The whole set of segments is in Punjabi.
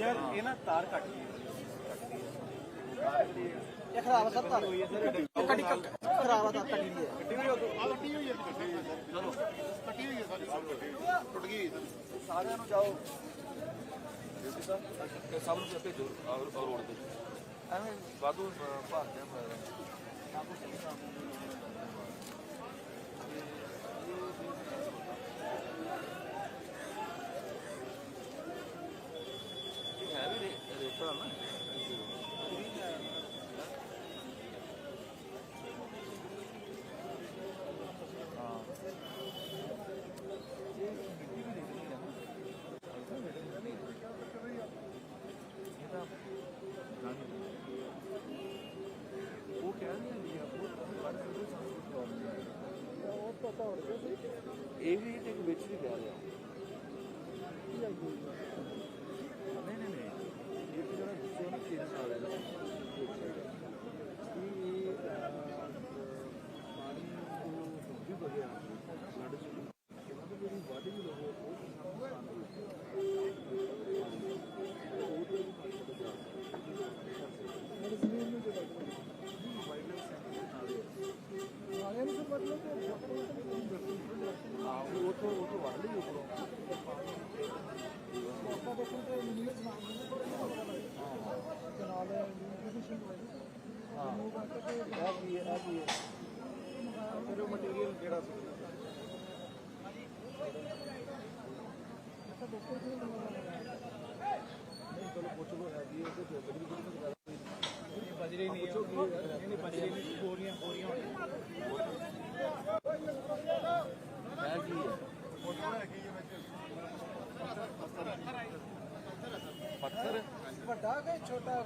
ਯਾਰ ਇਹ ਨਾ ਤਾਰ ਕੱਟ ਗਈ। ਇਹ ਖਰਾਬ ਸਰ ਤਾਂ ਕੱਢੀ ਖਰਾਬ ਆ ਤਾਂ ਕੱਢੀ ਦੀ ਹੈ ਆ ਕੱਟੀ ਹੋਈ ਹੈ ਚਲੋ। ਕੱਟੀ ਹੋਈ ਹੈ ਸਾਡੀ ਸਭ ਕੱਟੀ ਟੁੱਟ ਗਈ ਸਾਰਿਆਂ ਨੂੰ ਜਾਓ। ਸਭ ਨੂੰ ਭੇਜੋ ਰੋਡ ਤੇ। ਐਵੇਂ ਵਾਧੂ ਭਾਰਤਿਆਂ ਵਿੱਚ ਵੀ ਕਹਿ ਰਿਹਾ। ਨਹੀਂ ਨਹੀਂ ਨਹੀਂ। ਇਹ ਵੀ ਜਿਹੜਾ ਵਿੱਚੋਂ ਨਾ ਤਿੰਨ ਸਾਲ ਦਾ ਇਹ ਪਾਣੀ ਤੋਂ ਵੀ ਬਗਿਆ ਸਾਡੇ ਚ ਇਹਨਾਂ ਦੀ ਜਿਹੜੀ ਵਾਢੀ ਵੀ ਲੋਗੇ ਉਹ ਨੁਕਸਾਨ ਮੇਰੇ ਜ਼ਮੀਨ ਨੂੰ ਜਿਹੜਾ ਵਾਈਲਡਲਾਈਫ ਸੈਂਚੁਰੀ ਨਾਲ ਹੀ ਨਾਲੇ ਨੂੰ ਫਿਰ ਮਤਲਬ ਕਿ ਆਪਣੇ ਤੋਂ ਇੰਡਸਟਰੀ ਆ ਉਹ ਤੋਂ ਉਹ ਤੋਂ ਵੱਧ ਲਈ ਉੱਪਰੋਂ ਆਪਾਂ ਦੇਖੋ ਤੇ ਇੰਗਲਿਸ਼ ਨਾਮ ਨੂੰ ਕਨਾਲ ਇਰੀਗੇਸ਼ਨ ਹੋਈ ਹਾਂ ਉਹ ਕਰਕੇ ਤੇ ਇਹ ਕੀ ਹੈ ਇਹ ਕੀ ਹੈ ਫਿਰ ਉਹ ਮਟੀਰੀਅਲ ਕਿਹੜਾ ਸੀ ਤਾਂ ਕਿ ਨਹੀਂ ਚਲੋ ਪੁੱਛ ਲੋ ਹੈਗੀ ਹੈ ਤੇ ਫਿਰ ਬੜੀ ਬੜੀ ਗੱਲ ਬਜਰੀ ਨਹੀਂ ਹੈ ਨਹੀਂ ਬਜਰੀ ਨਹੀਂ ਬੋਰੀਆਂ ਬੋਰੀਆਂ ਹੈ ਕੀ ਹੈ ਪੱਥਰ ਵੱਡਾ ਕਿ ਛੋਟਾ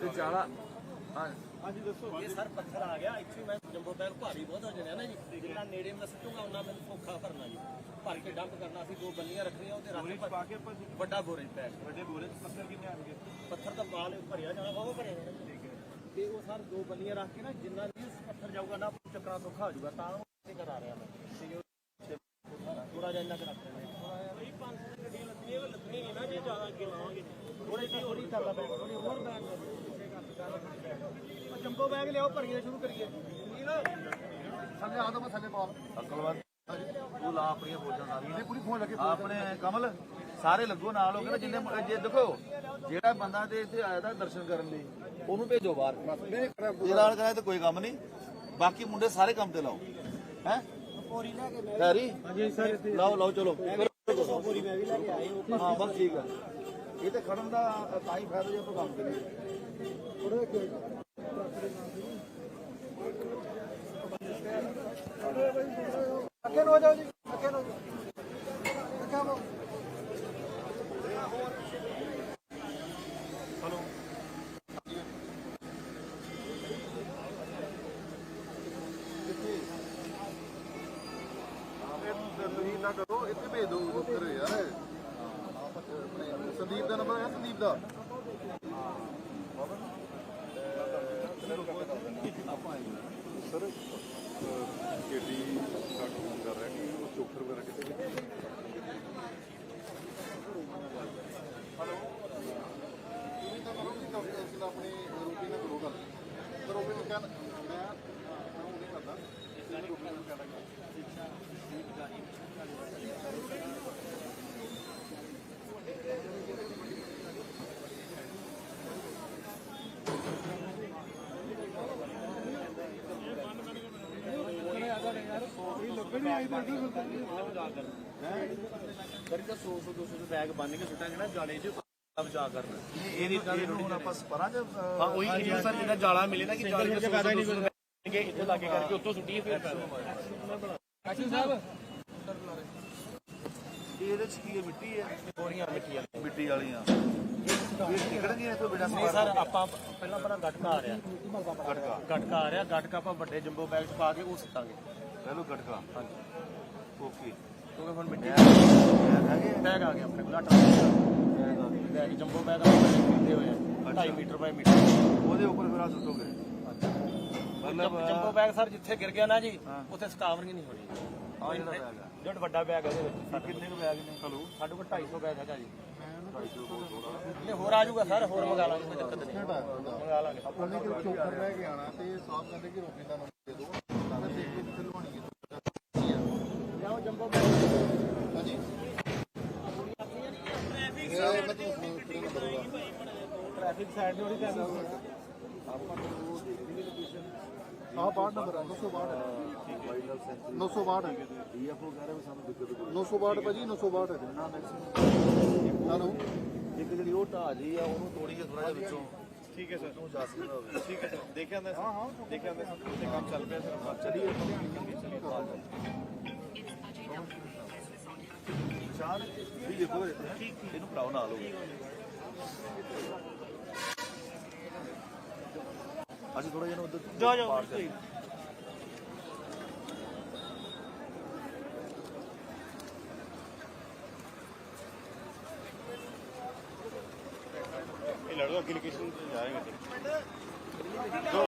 ਤੇ ਜਾਲਾ ਹਾਂ ਹਾਂਜੀ ਦੱਸੋ। ਇਹ ਸਰ ਪੱਥਰ ਆ ਗਿਆ। ਇੱਥੇ ਮੈਂ ਜੰਬੋ ਬੈਗ ਭਾਰੀ ਬਹੁਤ ਹੋ ਜਾਣਾ ਨਾ ਜੀ। ਜਿੰਨਾ ਨੇੜੇ ਮੈਂ ਸੁੱਟੂਗਾ ਉਹਨਾਂ ਮੈਨੂੰ ਫੋਖਾ ਭਰਨਾ ਜੀ। ਭਰ ਕੇ ਡੰਪ ਕਰਨਾ ਸੀ ਦੋ ਬੰਨੀਆਂ ਰੱਖਣੀਆਂ ਉਹਦੇ ਰੱਖ ਪਾ ਕੇ ਵੱਡਾ ਬੋਰੇ ਪੈਕ ਵੱਡੇ ਬੋਰੇ ਪੱਥਰ ਕਿੰਨੇ ਆਣਗੇ ਪੱਥਰ ਤਾਂ ਮਾਲ ਭਰਿਆ ਜਾਣਾ ਉਹ ਭਰਿਆ ਜਾਣਾ। ਠੀਕ ਹੈ। ਤੇ ਉਹ ਸਰ ਦੋ ਬੰਨੀਆਂ ਰੱਖ ਕੇ ਨਾ ਜਿੰਨਾ ਵੀ ਪੱਥਰ ਜਾਊਗਾ ਨਾ ਚੱਕਣਾ ਸੌਖਾ ਹੋ ਜਾਊਗਾ ਤਾਂ ਉਹ ਕਰਾ ਰਿਹਾ ਮੈਂ। ਥੋੜਾ ਜਿਹਾ ਇੰਨਾ ਕੁ ਰੱਖ ਦੇਣਾ ਬਈ 500 ਦੀ ਗੱਡੀ ਲੱਗਣੀ ਨਹੀਂ ਨਾ ਜੇ ਜ਼ਿਆਦਾ ਅੱਗੇ ਲਾਵਾਂਗੇ। ਥੋੜੀ ਜਿਹੀ ਥੋੜੀ ਚੱਲਦਾ ਬੈਗ ਥੋੜੀ ਹੋਰ ਬੈਗ ਜੰਬੋ ਬੈਗ ਲਿਆਓ ਭਰੀਆਂ ਸ਼ੁਰੂ ਕਰੀਏ। ਠੀਕ ਨਾ ਥੱਲੇ ਆ ਤਾਂ ਮੈਂ ਥੱਲੇ ਪਾਲ ਅਕਲਵਾਦ ਤੂੰ ਲਾ ਆਪਣੀਆਂ ਫੌਜਾਂ ਸਾਰੀਆਂ। ਇਹ ਪੂਰੀ ਫੋਨ ਲੱਗੇ ਆਪਣੇ ਕਮਲ ਸਾਰੇ ਲੱਗੋ ਨਾਲ ਹੋ ਕੇ ਨਾ ਜਿੰਨੇ ਜੇ ਦੇਖੋ ਜਿਹੜਾ ਬੰਦਾ ਤੇ ਇੱਥੇ ਆਇਆ ਤਾਂ ਦਰਸ਼ਨ ਕਰਨ ਲਈ ਉਹਨੂੰ ਭੇਜੋ ਬਾਹਰ। ਜੇ ਨਾਲ ਕਰਾਏ ਤਾਂ ਕੋਈ ਕੰਮ ਨਹੀਂ। ਬਾਕੀ ਮੁੰਡੇ ਸਾਰੇ ਕੰਮ ਤੇ ਲਾਓ। ਹੈ? ਪੋਰੀ ਲੈ ਕੇ ਹੈਰੀ? ਹਾਂਜੀ ਸਰ ਲਾਓ ਲਾਓ ਚਲੋ। ਪੋਰੀ ਮੈਂ ਵੀ ਲੈ ਕੇ ਆਈ ਉਹ ਹਾਂ ਬਸ ਠੀਕ ਹੈ ਇਹ ਤੇ ਖੜਨ ਦਾ ਤਾਂ ਹੀ ਫਾਇਦਾ ਜੇ ਆਪਾਂ ਕੰਮ ਕਰੀਏ। ਅੱਗੇ ਨੂੰ ਹੋ ਜਾਓ ਜੀ ਅੱਗੇ ਨੂੰ ਅੱਗੇ ਆਵੋ ਤੁਸੀਂ ਨਾ ਕਰੋ ਇੱਥੇ ਭੇਜ ਦਿਓ ਉੱਧਰ ਯਾਰ ਸੰਦੀਪ ਦਾ ਨੰਬਰ ਹੈ ਸੰਦੀਪ ਦਾ ਸਰ ਕੇਡੀ ਸਾਡਾ ਫੋਨ ਕਰ ਕਿ ਉਹ ਚੋਖਰ ਵਗੈਰਾ ਕਿਤੇ ਵੀ ਤੁਸੀਂ ਤਾਂ ਕਰੋ ਕਿ ਤੁਸੀਂ ਆਪਣੀ ਰੂਪੀ ਨਾਲ ਕਰੋ ਗੱਲ ਪਰ ਰੂਪੀ ਨੂੰ ਕਹਿਣ ਮੈਂ ਮੈਂ ਉਹ ਨਹੀਂ ਕਰਦਾ ਮੈਂ ਰੂਪੀ ਨੂੰ ਕਹਿਣਾ ਫਿਰ ਤਾਂ 100 100 200 ਬੈਗ ਬੰਨ ਕੇ ਸੁੱਟਾਂਗੇ ਨਾ ਜਾਲੇ 'ਚ ਬਚਾ ਕਰਨਾ ਇਹ ਨਹੀਂ ਇਹਨੂੰ ਹੁਣ ਆਪਾਂ ਸਪਰਾਂ ਚ ਹਾਂ ਉਹੀ ਇਹ ਸਰ ਜਿਹੜਾ ਜਾਲਾ ਮਿਲੇ ਨਾ ਕਿ ਜਾਲੇ 'ਚ ਫਾਇਦਾ ਨਹੀਂ ਕੋਈ ਇੱਥੇ ਲਾਗੇ ਕਰਕੇ ਉੱਤੋਂ ਸੁੱਟੀਏ ਫਿਰ ਐਕਸ਼ਨ ਸਾਹਿਬ ਇਹਦੇ ਚ ਕੀ ਹੈ ਮਿੱਟੀ ਹੈ ਬੋਰੀਆਂ ਮਿੱਟੀਆਂ ਮਿੱਟੀ ਵਾਲੀਆਂ ਇਹ ਨਿਕਲਣਗੀਆਂ ਇਥੋਂ ਬਿਨਾਂ ਨਹੀਂ ਸਰ ਆਪਾਂ ਪਹਿਲਾਂ ਪਹਿਲਾਂ ਗਟਕਾ ਆ ਰਿਹਾ। ਗਟਕਾ। ਗਟਕਾ ਆ ਰਿਹਾ ਗਟਕਾ ਆਪਾਂ ਵੱਡੇ ਜੰਬੋ ਬੈਗ 'ਚ ਪਾ ਕੇ ਉਹ ਸੁੱਟਾਂਗੇ। ਪਹਿਲੋ ਗਟਕਾ ਹਾਂਜੀ। ਓਕੇ। ਕਿਉਂਕਿ ਹੁਣ ਮਿੱਟੀ ਹੈਗੇ ਬੈਗ ਆ ਗਿਆ ਆਪਣੇ ਕੋਲ ਆਟਾ ਬੈਗ ਜੰਬੋ ਬੈਗ ਦਾ ਕੀਤੇ ਹੋਏ ਆ। 2.5 ਮੀਟਰ ਬਾਈ ਮੀਟਰ। ਉਹਦੇ ਉੱਪਰ ਫਿਰ ਆ ਸੁੱਟੋਗੇ। ਮਤਲਬ ਜੰਬੋ ਬੈਗ ਸਰ ਜਿੱਥੇ ਗਿਰ ਗਿਆ ਨਾ ਜੀ ਉੱਥੇ ਸਕਾਵਰਿੰਗ ਨਹੀਂ ਹੋਣੀ। ਆ ਜਿਹੜਾ ਬੈਗ ਆ। ਜਿਹੜਾ ਵੱਡਾ ਬੈਗ ਹੈ ਉਹਦੇ ਵਿੱਚ। ਕਿੰਨੇ ਕੁ ਬੈਗ ਨੇ ਹਲੋ? ਸਾਡੇ ਕੋਲ 250 ਬੈਗ ਹੈਗਾ ਜੀ। ਇਹ ਹੋਰ ਆ ਜਾਊਗਾ ਸਰ ਹੋਰ ਮੰਗਾ ਲਾਂਗੇ ਕੋਈ ਦਿੱਕਤ ਨਹੀਂ। ਮੰਗਾ ਲਾਂਗੇ। ਉਹਨੇ ਕਿ ਚੋਕਰ ਲੈ ਕੇ ਆਣਾ ਤੇ ਸਾਫ਼ ਕਹਿੰਦੇ ਕਿ ਰੋਟੀ ਦਾ ਨੰਬਰ ਦੇ ਦਿਓ ਤਾਂ ਦੇਖ ਕੇ ਕਿੱਥੇ ਲਵਾਉਣੀ ਹੈ ਲਿਆਓ ਜੰਬੋ ਬੈਗ ਹਾਂਜੀ ਇਹ ਮੈਂ ਤੁਹਾਨੂੰ ਕਿਹੜੇ ਨੰਬਰ ਦਾ ਟ੍ਰੈਫਿਕ ਸਾਈਡ ਤੇ ਉਹਦੀ ਟਾਈਮ ਆਹ 62 ਨੰਬਰ ਆ 962 962 ਡੀਐਫਓ ਕਹਿ ਰਹੇ ਵੀ ਸਾਨੂੰ ਦਿੱਕਤ ਕੋਈ 962 ਭਾਜੀ 962 ਨਾ ਮੈਕਸਿਮਮ ਹਲੋ। ਇੱਕ ਜਿਹੜੀ ਉਹ ਢਾਹ ਜੀ ਆ ਉਹਨੂੰ ਤੋੜੀਏ ਥੋੜਾ ਜਿਹਾ ਵਿੱਚੋਂ। ਠੀਕ ਹੈ ਸਰ। ਤੋਂ ਜਾ ਸਕਦਾ ਹੋਵੇ ਠੀਕ ਹੈ ਸਰ। ਦੇਖਿਆ ਅੰਦਰ ਹਾਂ ਹਾਂ ਦੇਖਿਆ ਸਭ ਤੇ ਕੰਮ ਚੱਲ ਪਿਆ ਸਰ। ਚਲਿਏ। ਚਾਰ ਵੀ ਦੇਖੋ ਇਹਨੂੰ ਭਰਾਓ ਨਾਲ ਹੋਵੇ ਅਸੀਂ ਥੋੜਾ ਜਿਹਾ ਉਧਰ ਜਾ ਜਾ ਇਹ ਲੜੋ ਅੱਗੇ ਲੋਕੇਸ਼ਨ ਜਾਏਗਾ